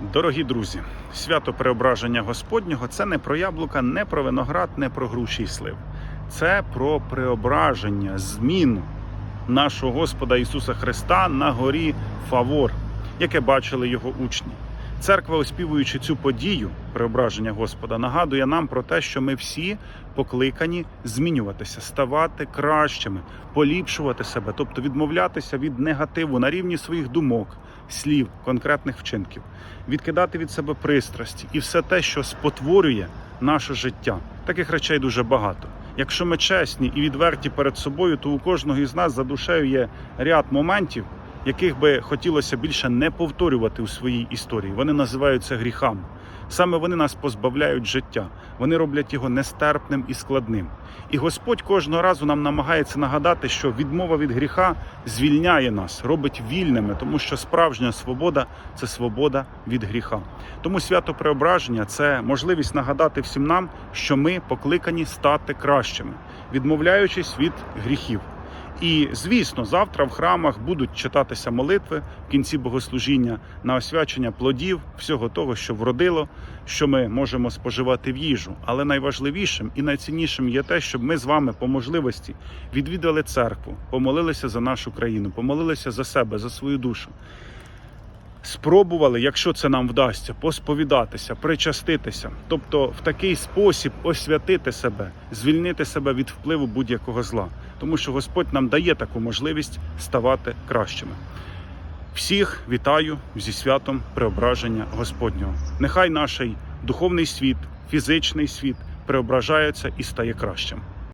Дорогі друзі, свято преображення Господнього це не про яблука, не про виноград, не про груші й слив. Це про преображення, зміну нашого Господа Ісуса Христа на горі Фавор, яке бачили його учні. Церква, оспівуючи цю подію преображення Господа, нагадує нам про те, що ми всі покликані змінюватися, ставати кращими, поліпшувати себе, тобто відмовлятися від негативу на рівні своїх думок, слів, конкретних вчинків, відкидати від себе пристрасті і все те, що спотворює наше життя. Таких речей дуже багато. Якщо ми чесні і відверті перед собою, то у кожного із нас за душею є ряд моментів, яких би хотілося більше не повторювати у своїй історії. Вони називаються гріхами. Саме вони нас позбавляють життя, вони роблять його нестерпним і складним. І Господь кожного разу нам намагається нагадати, що відмова від гріха звільняє нас, робить вільними, тому що справжня свобода це свобода від гріха. Тому свято преображення це можливість нагадати всім нам, що ми покликані стати кращими, відмовляючись від гріхів. І звісно, завтра в храмах будуть читатися молитви в кінці богослужіння на освячення плодів, всього того, що вродило, що ми можемо споживати в їжу. Але найважливішим і найціннішим є те, щоб ми з вами по можливості відвідали церкву, помолилися за нашу країну, помолилися за себе, за свою душу. Спробували, якщо це нам вдасться, посповідатися, причаститися, тобто в такий спосіб освятити себе, звільнити себе від впливу будь-якого зла, тому що Господь нам дає таку можливість ставати кращими. Всіх вітаю зі святом преображення Господнього. Нехай наш духовний світ, фізичний світ преображається і стає кращим.